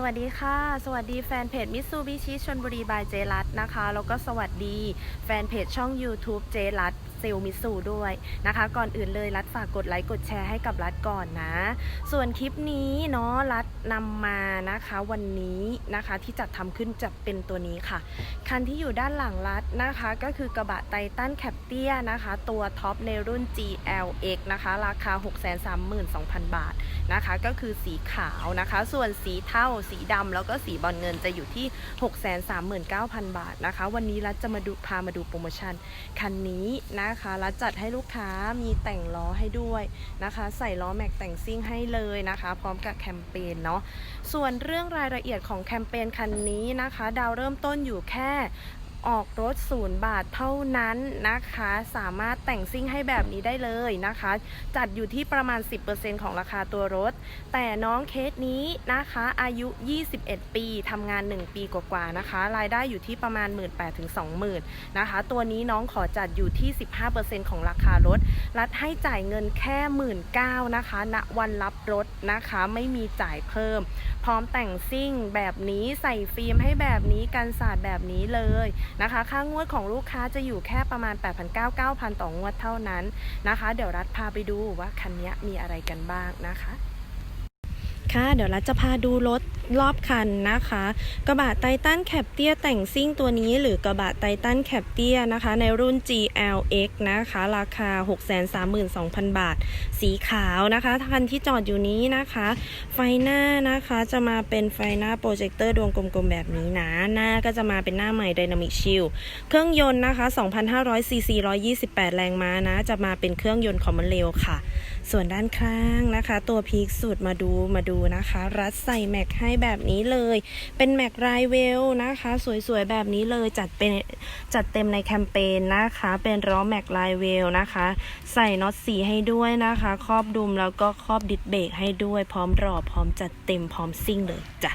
สวัสดีค่ะ สวัสดีแฟนเพจมิสซูบิชิชนบุรีบายเจรัตนะคะ แล้วก็สวัสดีแฟนเพจช่อง YouTube เจรัต เซลมิสูด้วยนะคะ ก่อนอื่นเลยรัดฝากกดไลค์กดแชร์ให้กับรัดก่อนนะ ส่วนคลิปนี้เนาะรัดนำมานะคะวันนี้นะคะที่จัดทำขึ้นจะเป็นตัวนี้ค่ะ คันที่อยู่ด้านหลังรัดนะคะก็คือกระบะไททันแคปเตียนะคะ ตัวท็อปในรุ่น GLX นะคะ ราคา 632,000 บาทนะคะ ก็คือสีขาวนะคะ ส่วนสีเทาสีดำแล้วก็สีบอลเงินจะอยู่ที่ 639,000 บาทนะคะ วันนี้รัฐจะมาดูพามาดูโปรโมชั่น คันนี้นะคะรัฐจัดให้ลูกค้ามีแต่งล้อให้ด้วยนะคะ ใส่ล้อแม็กแต่งซิ่งให้เลยนะคะ พร้อมกับแคมเปญเนาะส่วนเรื่องรายละเอียดของแคมเปญคันนี้นะคะ ดาวเริ่มต้นอยู่แค่ ออกรถศูนย์บาทเท่านั้นนะคะ สามารถแต่งซิ่งให้แบบนี้ได้เลยนะคะ จัดอยู่ที่ประมาณ 10%ของราคาตัวรถ แต่น้องเคสนี้นะคะ อายุ 21 ปีทำงาน 1 ปีกว่าๆนะคะ รายได้อยู่ที่ประมาณ 1 8 0 0 0ถึง20,000นะคะ ตัวนี้น้องขอจัดอยู่ที่ 15%ของราคารถ รัฐให้จ่ายเงินแค่1 9ื่นนะคะณวันรับรถนะคะไม่มีจ่ายเพิ่ม พร้อมแต่งซิ่งแบบนี้ใส่ฟิล์มให้แบบนี้กันสาดแบบนี้เลยนะคะ ค่างวดของลูกค้าจะอยู่แค่ประมาณ 8,900 9,000 ต่องวดเท่านั้นนะคะ เดี๋ยวรัฐพาไปดูว่าคันนี้มีอะไรกันบ้างนะคะ ค่ะ เดี๋ยวเรัฐจะพาดูรถรอบคันนะคะ กระบะไททันแคปเตียแต่งซิ่งตัวนี้หรือกระบะไททันแคปเตียนะคะ ในรุ่น GLX นะคะ ราคา 632,000 บาท สีขาวนะคะคันที่จอดอยู่นี้นะคะ ไฟหน้านะคะจะมาเป็นไฟหน้าโปรเจคเตอร์ดวงกลมๆแบบนี้นะ หน้าก็จะมาเป็นหน้าใหม่ Dynamic Shield เครื่องยนต์นะคะ2,500 cc 128 แรงม้านะ จะมาเป็นเครื่องยนต์คอมมอนเรลค่ะ ส่วนด้านข้างนะคะ ตัวพีคสุดมาดูมาดูนะคะ รัดใส่แม็กให้แบบนี้เลย เป็นแม็กไรเวลนะคะ สวยๆแบบนี้เลยจัดเป็นจัดเต็มในแคมเปญนะคะ เป็นล้อแม็กไรเวลนะคะ ใส่น็อตสีให้ด้วยนะคะ ครอบดุมแล้วก็ครอบดิสเบรกให้ด้วยพร้อมรอพร้อมจัดเต็มพร้อมซิ่งเลยจ้ะ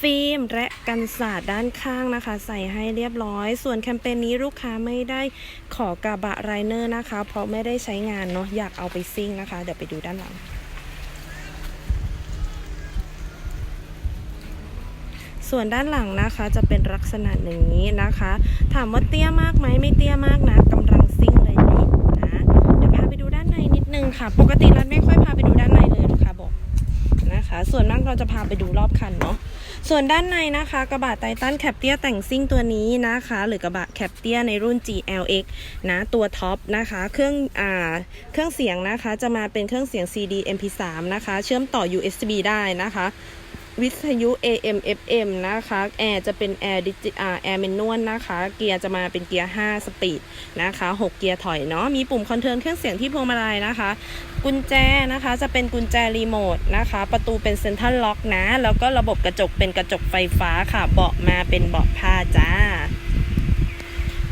ฟิล์มและกันสาดด้านข้างนะคะ ใส่ให้เรียบร้อย ส่วนแคมเปญนี้ลูกค้าไม่ได้ขอกระบะไรเนอร์นะคะ เพราะไม่ได้ใช้งานเนาะอยากเอาไปซิ่งนะคะเดี๋ยวไปดูด้านหลัง ส่วนด้านหลังนะคะจะเป็นลักษณะอย่างนี้นะคะ ถามว่าเตี้ยมากไหมไม่เตี้ยมากนะกำลังซิ่งเลยนี่นะเดี๋ยวพาไปดูด้านในนิดนึงค่ะ ปกติรันไม่ค่อยพาไปดูด้านในเลย นะคะ ส่วนมากเราจะพาไปดูรอบคันเนาะส่วนด้านในนะคะกระบะไททันแคปเตียแต่งซิ่งตัวนี้นะคะ หรือกระบะแคปเตียในรุ่น GLX นะตัวท็อปนะคะ เครื่องอ่าเครื่องเสียงนะคะจะมาเป็นเครื่องเสียง CD MP3 นะคะ เชื่อมต่อ USB ได้นะคะ วิทยุ AM FM นะคะแอร์จะเป็นแอร์ดิจิอาแอร์เมนวลนะคะ เกียร์จะมาเป็นเกียร์ 5 สปีดนะคะ 6 เกียร์ถอยเนาะมีปุ่มคอนเทิร์นเครื่องเสียงที่พวงมาลัยนะคะ กุญแจนะคะจะเป็นกุญแจรีโมทนะคะ ประตูเป็นเซ็นทรัลล็อกนะ แล้วก็ระบบกระจกเป็นกระจกไฟฟ้าค่ะ เบาะมาเป็นเบาะผ้าจ้า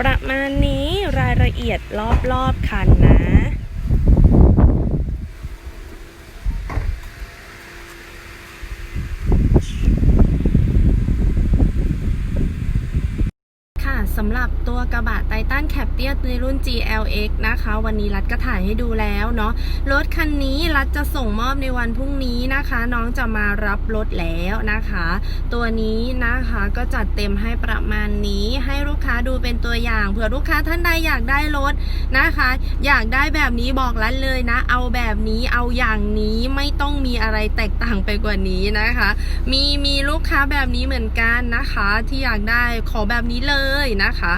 ประมาณนี้รายละเอียดรอบๆคันนะับตัวกระบะไททันแคปเตียในรุ่น GLX นะคะ วันนี้รัฐก็ถ่ายให้ดูแล้วเนาะรถคันนี้รัฐจะส่งมอบในวันพรุ่งนี้นะคะ น้องจะมารับรถแล้วนะคะ ตัวนี้นะคะก็จัดเต็มให้ประมาณนี้ให้ลูกค้าดูเป็นตัวอย่างเผื่อลูกค้าท่านใดอยากได้รถ นะคะ อยากได้แบบนี้บอกรัฐเลยนะ เอาแบบนี้เอาอย่างนี้ไม่ต้องมีอะไรแตกต่างไปกว่านี้นะคะ มีมีลูกค้าแบบนี้เหมือนกันนะคะ ที่อยากได้ขอแบบนี้เลยนะคะ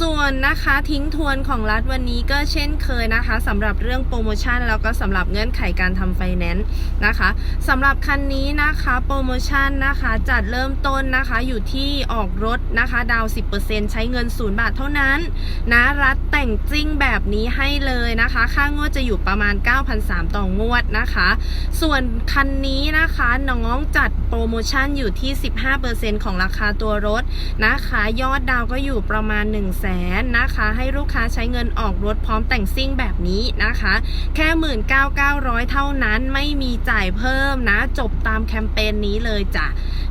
ส่วนนะคะทิ้งทวนของรัฐวันนี้ก็เช่นเคยนะคะสำหรับเรื่องโปรโมชั่นแล้วก็สำหรับเงื่อนไขการทำไฟแนนซ์นะคะสำหรับคันนี้นะคะโปรโมชั่นนะคะจัดเริ่มต้นนะคะอยู่ที่ออกรถนะคะ ดาว 10%ใช้เงิน 0 บาทเท่านั้นนะรัฐแต่งจริงแบบแบบนี้ให้เลยนะคะ ค่างวดจะอยู่ประมาณ 9,300ต่องวดนะคะ ส่วนคันนี้นะคะน้องจัดโปรโมชั่นอยู่ที่ 15%ของราคาตัวรถนะคะ ยอดดาวก็อยู่ประมาณ 1 0 0 0 0แสนนะคะ ให้ลูกค้าใช้เงินออกรถพร้อมแต่งซิ่งแบบนี้นะคะ แค่ 19,900 เท่านั้นไม่มีจ่ายเพิ่มนะ จบตามแคมเปญนี้เลยจ้ะ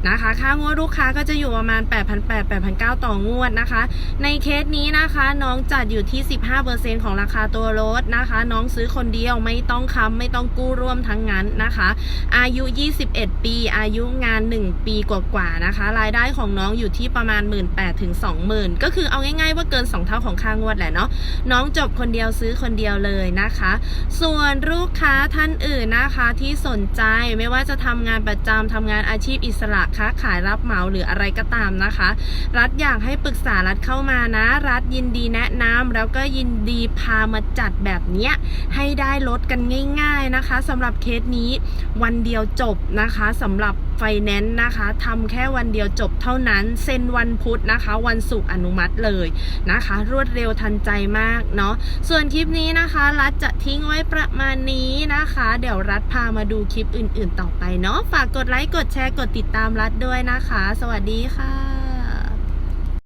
นะคะ ค่างวดลูกค้าก็จะอยู่ประมาณ 8,800 8,900 ต่องวดนะคะ ในเคสนี้นะคะน้องจัดอยู่ที่ 15%ของราคาตัวรถนะคะ น้องซื้อคนเดียวไม่ต้องค้ำไม่ต้องกู้ร่วมทั้งนั้นนะคะ อายุ 21 ปี อายุงาน 1 ปีกว่าๆนะคะ รายได้ของน้องอยู่ที่ประมาณ 1 8ื่นถึง20,000ก็คือเอาง่ายๆว่าเกิน 2 เท่าของค่างวดแหละเนาะน้องจบคนเดียวซื้อคนเดียวเลยนะคะ ส่วนลูกค้าท่านอื่นนะคะที่สนใจไม่ว่าจะทำงานประจำทำงานอาชีพอิสระค้าขายรับเหมาหรืออะไรก็ตามนะคะ รัฐอยากให้ปรึกษารัฐเข้ามานะ รัฐยินดีแนะนำแล้วก็ยินดีพามาจัดแบบนี้ให้ได้ลดกันง่าย ๆนะคะสำหรับเคสนี้วันเดียวจบนะคะสำหรับไฟแนนซ์นะคะทำแค่วันเดียวจบเท่านั้น เซ็นวันพุธนะคะ วันศุกร์อนุมัติเลยนะคะ รวดเร็วทันใจมากเนาะส่วนคลิปนี้นะคะ รัฐจะทิ้งไว้ประมาณนี้นะคะ เดี๋ยวรัฐพามาดูคลิปอื่น ๆ ต่อไปเนาะฝากกดไลค์กดแชร์กดติดตามรัฐด้วยนะคะ สวัสดีค่ะ